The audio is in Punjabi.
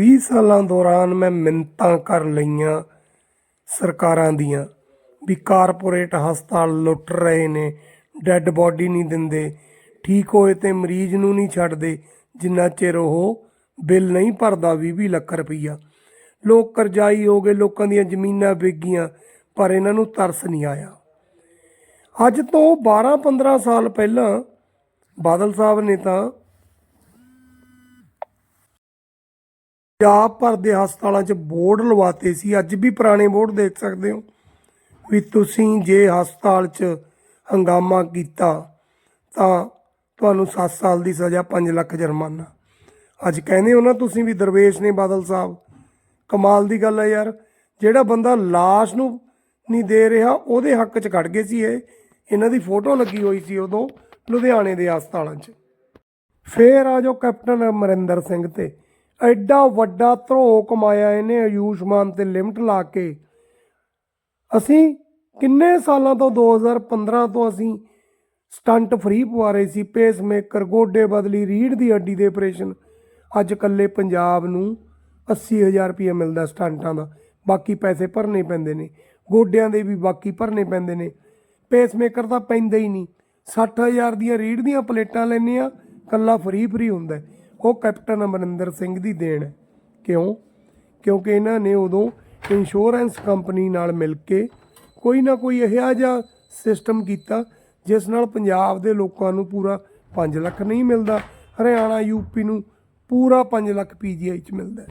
20 ਸਾਲਾਂ ਦੌਰਾਨ ਮੈਂ ਮਿੰਤਾਂ ਕਰ ਲਈਆਂ ਸਰਕਾਰਾਂ ਦੀਆਂ ਵੀ ਕਾਰਪੋਰੇਟ ਹਸਪਤਾਲ ਲੁੱਟ ਰਹੇ ਨੇ, ਡੈੱਡ ਬੋਡੀ ਨਹੀਂ ਦਿੰਦੇ, ਠੀਕ ਹੋਏ ਤੇ ਮਰੀਜ਼ ਨੂੰ ਨਹੀਂ ਛੱਡਦੇ, ਜਿੰਨਾ ਚਿਰ ਉਹ ਬਿੱਲ ਨਹੀਂ ਭਰਦਾ 20 ਲੱਖ ਰੁਪਈਆ। ਲੋਕ ਕਰਜ਼ਾਈ ਹੋ ਗਏ, ਲੋਕਾਂ ਦੀਆਂ ਜ਼ਮੀਨਾਂ ਵਿਗੀਆਂ ਪਰ ਇਹਨਾਂ ਨੂੰ ਤਰਸ ਨਹੀਂ ਆਇਆ। ਅੱਜ ਤੋਂ 12-15 ਸਾਲ ਪਹਿਲਾਂ ਬਾਦਲ ਸਾਹਿਬ ਨੇ ਤਾਂ ਪੰਜਾਬ ਭਰ ਦੇ ਹਸਪਤਾਲਾਂ 'ਚ ਬੋਰਡ ਲਵਾਤੇ ਸੀ। ਅੱਜ ਵੀ ਪੁਰਾਣੇ ਬੋਰਡ ਦੇਖ ਸਕਦੇ ਹੋ। ਵੀ ਤੁਸੀਂ ਜੇ ਹਸਪਤਾਲ 'ਚ ਹੰਗਾਮਾ ਕੀਤਾ, ਤਾਂ ਤੁਹਾਨੂੰ 7 ਸਾਲ ਦੀ ਸਜ਼ਾ 5 ਲੱਖ ਜੁਰਮਾਨਾ। ਅੱਜ ਕਹਿੰਦੇ ਹੋ ਨਾ ਤੁਸੀਂ ਵੀ ਦਰਵੇਸ਼ ਨੇ ਬਾਦਲ ਸਾਹਿਬ। ਕਮਾਲ ਦੀ ਗੱਲ ਹੈ ਯਾਰ। ਜਿਹੜਾ ਬੰਦਾ ਲਾਸ਼ ਨੂੰ ਨਹੀਂ ਦੇ ਰਿਹਾ, ਉਹਦੇ ਹੱਕ 'ਚ ਖੜ ਗਏ ਸੀ ਇਹ। ਇਹਨਾਂ ਦੀ ਫੋਟੋ ਲੱਗੀ ਹੋਈ ਸੀ ਉਦੋਂ, ਲੁਧਿਆਣੇ ਦੇ ਹਸਪਤਾਲਾਂ 'ਚ। ਫੇਰ ਆ ਜੋ ਕੈਪਟਨ ਅਮਰਿੰਦਰ ਸਿੰਘ ਤੇ। ਐਡਾ ਵੱਡਾ ਧਰੋ ਕਮਾਇਆ ਇਹਨੇ ਆਯੂਸ਼ਮਾਨ ਤੇ ਲਿਮਟ ਲਾ ਕੇ। ਅਸੀਂ ਕਿੰਨੇ ਸਾਲਾਂ ਤੋਂ 2015 ਤੋਂ ਅਸੀਂ ਸਟੰਟ ਫ੍ਰੀ ਪਵਾ ਰਹੇ ਸੀ ਪੇਸ ਮੇਕਰ ਗੋਡੇ ਬਦਲੀ ਰੀੜ ਦੀ ਹੱਡੀ ਦੇ ਆਪਰੇਸ਼ਨ ਅੱਜ ਕੱਲੇ ਪੰਜਾਬ ਨੂੰ 80000 ਰੁਪਏ ਮਿਲਦਾ ਸਟੰਟਾਂ ਦਾ। ਬਾਕੀ ਪੈਸੇ ਭਰਨੇ ਪੈਂਦੇ ਨੇ। ਗੋਡਿਆਂ ਦੇ ਵੀ ਬਾਕੀ ਭਰਨੇ ਪੈਂਦੇ ਨੇ। ਪੇਸ ਮੇਕਰ ਤਾਂ ਪੈਂਦਾ ਹੀ ਨਹੀਂ। 60000 ਦੀਆਂ ਰੀੜ ਦੀਆਂ ਪਲੇਟਾਂ ਲੈਨੇ ਆ ਕੱਲਾ ਫ੍ਰੀ ਫ੍ਰੀ ਹੁੰਦਾ। ਉਹ ਕੈਪਟਨ ਅਮਰਿੰਦਰ ਸਿੰਘ ਦੀ ਦੇਣ। ਹੈ ਕਿਉਂ? ਕਿਉਂਕਿ ਇਹਨਾਂ ਨੇ ਉਦੋਂ ਇੰਸ਼ੋਰੈਂਸ ਕੰਪਨੀ ਨਾਲ ਮਿਲ ਕੇ ਕੋਈ ਨਾ ਕੋਈ ਇਹੋ ਜਿਹਾ ਸਿਸਟਮ ਕੀਤਾ, ਜਿਸ ਨਾਲ ਪੰਜਾਬ ਦੇ ਲੋਕਾਂ ਨੂੰ ਪੂਰਾ 5 ਲੱਖ ਨਹੀਂ ਮਿਲਦਾ। ਹਰਿਆਣਾ ਯੂਪੀ ਨੂੰ ਪੂਰਾ 5 ਲੱਖ ਪੀਜੀਆਈ ਚ ਮਿਲਦਾ